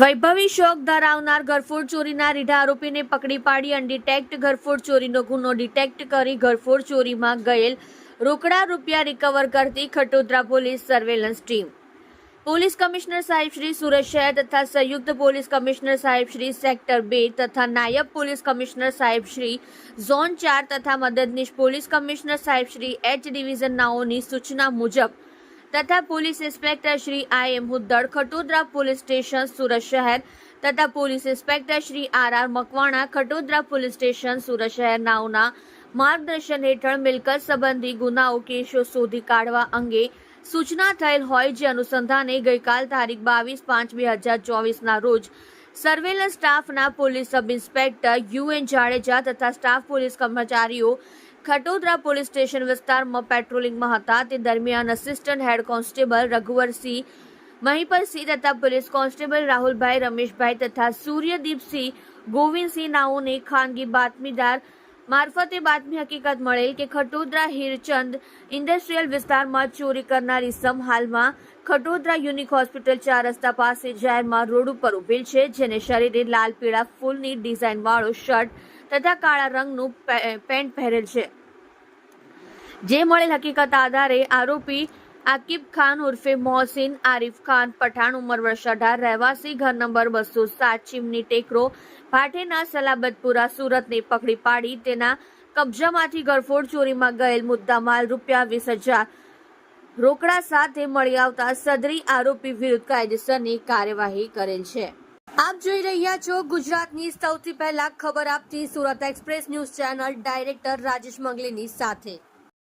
વૈભવી શોક ધરાવનાર ઘરફોડ ચોરીના રીઢા આરોપીને પકડી પાડી અનડિટેક્ટ ઘરફોડ ચોરીનો ગુનો ડિટેક્ટ કરી ઘરફોડ ચોરીમાં ગયેલ રોકડા રૂપિયા રિકવર કરતી Khatodara police surveillance team. Police commissioner સાહેબ શ્રી સુરત શહેર તથા સંયુક્ત પોલીસ કમિશનર સાહેબ શ્રી સેક્ટર બે તથા નાયબ પોલીસ કમિશનર સાહેબ શ્રી ઝોન ચાર તથા મદદનીશ પોલીસ કમિશનર સાહેબ શ્રી એચ ડિવિઝન નાઓની સૂચના મુજબ તથા police inspector Shri I M Hudad Khatodara police station Surat શહેર તથા police inspector Shri R R Makwana Khatodara police station Surat શહેર નાઓના માર્ગદર્શન હેઠળ મિલકત સંબંધી ગુનાઓ કેસો શોધી કાઢવા અંગે સૂચના થયેલ હોય જે અનુસંધાને ગઈકાલ તારીખ બાવીસ પાંચ બે હજાર ચોવીસના રોજ સર્વેલન્સ સ્ટાફના police sub inspector U N Jadeja તથા સ્ટાફ પોલીસ કર્મચારીઓ ખટોદરા પોલીસ સ્ટેશન વિસ્તારમાં પેટ્રોલિંગમાં હતા. તે દરમિયાન અસિસ્ટન્ટ હેડ કોન્સ્ટેબલ રઘુવરસિંહ મહીપરસિંહ તથા પોલીસ કોન્સ્ટેબલ રાહુલભાઈ, રમેશભાઈ તથા સૂર્યદીપસિંહ ગોવિંદસિંહ નાઓને ખાનગી બાતમીદાર મારફતે બાતમી હકીકત મળેલ કે ખટોદરા હીરચંદ ઇન્ડસ્ટ્રીયલ વિસ્તારમાં ચોરી કરનાર ઇસમ હાલમાં ખટોદરા યુનિક હોસ્પિટલ ચાર રસ્તા પાસે જાહેરમાં રોડ ઉપર ઉભેલ છે, જેને શરીરે લાલ, પીળા ફૂલની ડિઝાઇન વાળો શર્ટ તથા કાળા રંગનું પેન્ટ પહેરેલ છે. જે મળેલ હકીકત આધારે આરોપી આકિબ ખાન ઉર્ફે મોહસિન આરિફ ખાન પઠાણ ઉંમર વર્ષ અઢાર રહેવાસી ઘર નંબર બસો સાત, ચીમની ટેકરો ભાટેના સલાબતપુરા, સુરતને પકડી પાડી. તેના કબજામાંથી ગરફોડ ચોરીમાં ગયેલ મુદ્દામાલ રૂપિયા વીસ હજાર રોકડા સાથે મળી આવતા સદરી આરોપી વિરુદ્ધ કાયદેસરની કાર્યવાહી કરેલ છે. આપ જોઈ રહ્યા છો ગુજરાતની સૌથી પહેલા ખબર આપતી Surat express news channel director Rajesh મંગલીની સાથે.